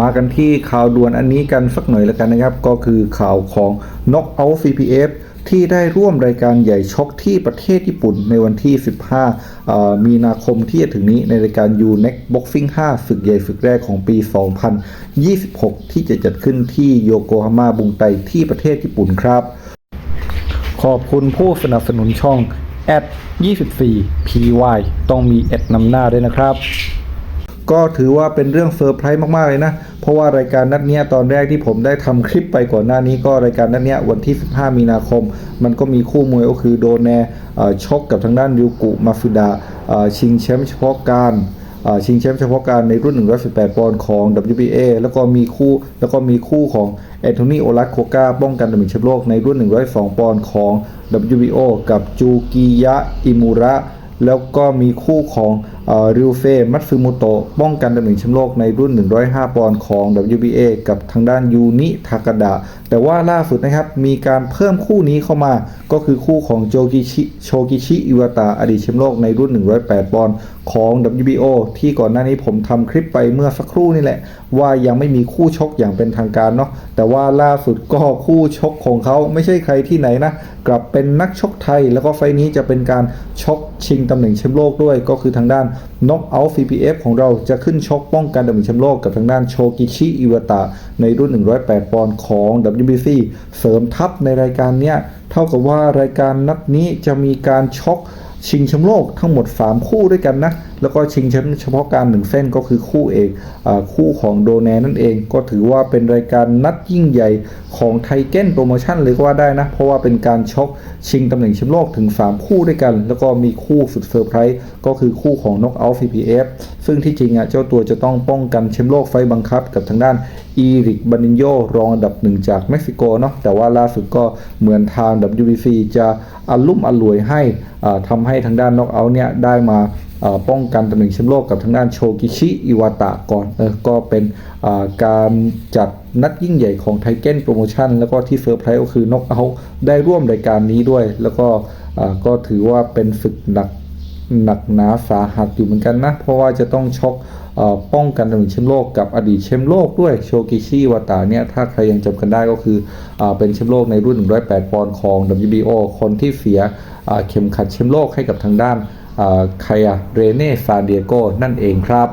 มากันที่ข่าวด่วนอันนี้กันสักหน่อยแล้วกันนะครับ ก็คือข่าวของ Knockout CPF ที่ได้ร่วมรายการใหญ่ชกที่ประเทศญี่ปุ่นในวันที่ 15 มีนาคมที่จะถึงนี้ในรายการ u n e x Boxing 5ศึกใหญ่ศึกแรกของปี 2026 ที่จะจัดขึ้นที่โยโกฮาม่าบุงไตที่ประเทศญี่ปุ่นครับ ขอบคุณผู้สนับสนุนช่อง at 24 py ต้องมีแอดนำหน้าด้วยนะครับ ก็ถือว่าเป็นเรื่องเซอร์ไพรส์มาก ๆ เลยนะ เพราะว่ารายการนัดเนี้ยตอนแรกที่ผมได้ทำคลิปไปก่อนหน้านี้ก็รายการนัดเนี้ยวันที่ 15 มีนาคม มันก็มีคู่มวยก็คือโดแนชกกับทางด้านริวกุมาฟุดะชิงแชมป์เฉพาะการชิงแชมป์เฉพาะการในรุ่น 118 ปอนด์ของ WBA แล้วก็มีคู่แล้วก็มีคู่ของแอนโทนีโอลัสโคกาป้องกันตำแหน่งแชมป์โลกในรุ่น 102 ปอนด์ของ WBO กับจูกิยะอิมูระ แล้วก็มีคู่ของ ริวเฟมัตสึมุโตะป้องกันตำแหน่งแชมป์โลกในรุ่น 105 ปอนด์ของ WBA กับทางด้านยูนิทากาดะแต่ว่าล่าสุดนะครับ มีการเพิ่มคู่นี้เข้ามา ก็คือคู่ของโจกิชิโชกิชิอิวาตะอดีตแชมป์โลกในรุ่น 108 ปอนด์ของ WBO ที่ก่อนหน้านี้ผมทำคลิปไปเมื่อสักครู่นี่แหละ ว่ายังไม่มีคู่ชกอย่างเป็นทางการเนาะแต่ว่าล่าสุดก็คู่ชกของเขาไม่ใช่ใครที่ไหนนะ กลับเป็นนักชกไทย แล้วก็ไฟล์นี้จะเป็นการชกชิงตำแหน่งแชมป์โลกด้วยก็คือทางด้านน็อกเอาท์ CPF ของเราจะขึ้นชกป้องกันดับเบิลแชมป์โลกกับทางด้านโชกิชิอิวตะในรุ่น 108 ปอนด์ของ WBC เสริมทัพในรายการเนี้ยเท่ากับว่ารายการนัดนี้จะมีการชกชิงแชมป์โลกทั้งหมด 3 คู่ด้วยกันนะ แล้วก็ชิงแชมป์เฉพาะการหนึ่งเส้นก็คือคู่เอกอคู่ของโดแนนั่นเอง ก็ถือว่าเป็นรายการนัดยิ่งใหญ่ของไทเก้นโปรโมชั่นเลยก็ว่าได้นะ เพราะว่าเป็นการชกชิงตำแหน่งแชมป์โลกถึง 3 คู่ด้วยกัน แล้วก็มีคู่สุดเซอร์ไพรส์ก็คือคู่ของ Knockout CPF ซึ่งที่จริงอะเจ้าตัวจะต้องป้องกันแชมป์โลกไฟบังคับ กับทางด้านอีริกบานินโยรองอันดับหนึ่งจากเม็กซิโกเนาะแต่ว่าล่าสุดก็เหมือนทาง WBC จะอารุ่มอร่วยให้ทำให้ทางด้านน็อกเอาท์เนี่ยได้มา ป้องกันตำแหน่งแชมป์โลกกับทางด้านโชกิชิอิวาตะก่อนเออก็เป็นการจัดนัดยิ่งใหญ่ของไทเก้นโปรโมชั่นแล้วก็ที่เซอร์ไพรส์ก็คือน็อกเอาได้ร่วมรายการนี้ด้วย แล้วก็ก็ถือว่าเป็นศึกหนักหนักหนาสาหัสอยู่เหมือนกันนะ เพราะว่าจะต้องชกเอ่อป้องกันตำแหน่งแชมป์โลกกับอดีตแชมป์โลกด้วยโชกิชิวาตะเนี่ย ถ้าใครยังจำกันได้ก็คืออเป็นแชมป์โลกในรุ่น 108 ปอนด์ของ WBO คนที่เสียเข็มขัดแชมป์โลกให้กับทางด้าน ใครอะเรเน่ซานเดียโกนั่นเองครับ